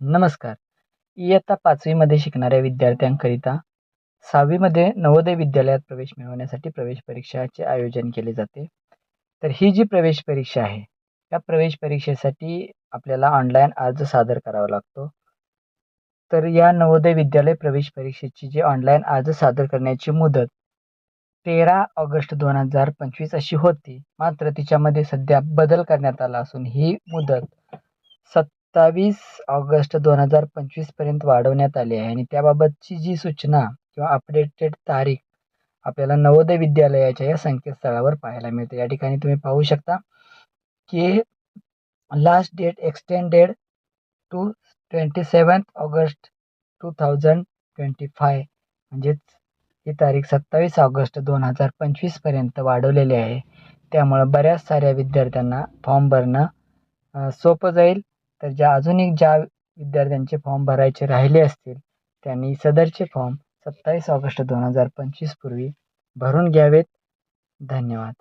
नमस्कार. इयत्ता पाचवीमध्ये शिकणाऱ्या विद्यार्थ्यांकरिता सहावीमध्ये नवोदय विद्यालयात प्रवेश मिळवण्यासाठी प्रवेश परीक्षाचे आयोजन केले जाते. तर ही जी प्रवेश परीक्षा आहे या प्रवेश परीक्षेसाठी आपल्याला ऑनलाईन अर्ज सादर करावा लागतो. तर या नवोदय विद्यालय प्रवेश परीक्षेची जी ऑनलाईन अर्ज सादर करण्याची मुदत तेरा ऑगस्ट दोन हजार पंचवीस अशी होती. मात्र तिच्यामध्ये सध्या बदल करण्यात आला असून ही मुदत सत्तावीस ऑगस्ट दोन हजार पंचवीसपर्यंत वाढवण्यात आली आहे. आणि त्याबाबतची जी सूचना किंवा अपडेटेड तारीख आपल्याला नवोदय विद्यालयाच्या या संकेतस्थळावर पाहायला मिळते. या ठिकाणी तुम्ही पाहू शकता की last date extended to twenty seventh August two thousand twenty five म्हणजेच ही तारीख सत्तावीस ऑगस्ट दोन हजार पंचवीसपर्यंत वाढवलेली आहे. त्यामुळं बऱ्याच साऱ्या विद्यार्थ्यांना फॉर्म भरणं सोपं जाईल. तर ज्या अजून एक ज्या विद्यार्थ्यांचे फॉर्म भरायचे राहिले असतील त्यांनी सदरचे फॉर्म सत्तावीस ऑगस्ट दोन हजार पंचवीसपूर्वी भरून घ्यावेत. धन्यवाद.